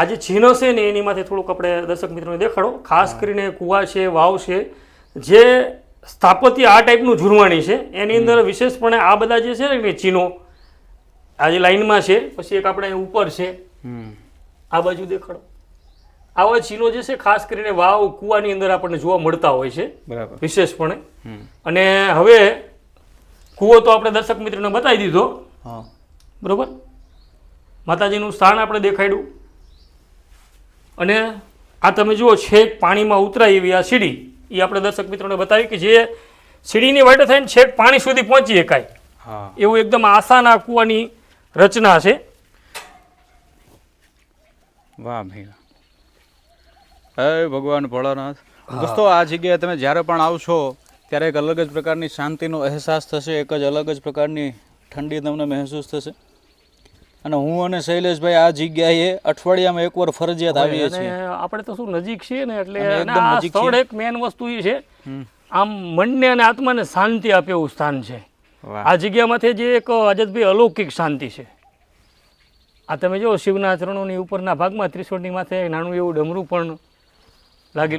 આ જે ચિહ્ન છે ને એની માથે થોડુંક આપણે દર્શક મિત્રોને દેખાડો. ખાસ કરીને કુવા છે વાવ છે જે સ્થાપત્ય આ ટાઈપનું ઝુરવાણી છે. એની અંદર વિશેષપણે આ બધા જે છે ને ચિહ્નો આ જે લાઈનમાં છે પછી એક આપણે ઉપર છે. આ બાજુ દેખાડો. આવા ચીનો જે છે ખાસ કરીને વાવ કુવાની અંદર આપણને જોવા મળતા હોય છે બરાબર. વિશેષપણે. અને હવે કૂવો તો આપણે દર્શક મિત્રોને બતાવી દીધો. હા. બરોબર? માતાજીનું સ્થાન આપણે દેખાડ્યું. અને આ તમે જુઓ છેક પાણીમાં ઉતરાય એવી આ સીડી. એ આપણે દર્શક મિત્રોને બતાવી કે જે સીડીની વાટે થઈને છેક પાણી સુધી પહોંચી શકાય. એવું એકદમ આસાન કૂવાની રચના છે. વાહ ભાઈ. હે ભગવાન ભોળાનાથ. દોસ્તો આ જગ્યાએ તમે જ્યારે પણ આવશો ત્યારે એક અલગ જ પ્રકારની શાંતિનો અહેસાસ થશે એક જ અલગ જ પ્રકારની ઠંડી તમને મહેસૂસ થશે. અને હું અને શૈલેષભાઈ આ જગ્યાએ અઠવાડિયામાં એકવાર ફરજિયાત આવીએ છીએ. આપણે તો શું નજીક છીએ ને એટલે સ્થળ એક મેન વસ્તુ એ છે. આમ મનને અને આત્માને શાંતિ આપે એવું સ્થાન છે. આ જગ્યામાંથી જે એક અજતભાઈ અલૌકિક શાંતિ છે. આ તમે જો શિવના ચરણોની ઉપરના ભાગમાં ત્રિશોળની માથે નાનું એવું ડમરું પણ લાગેલું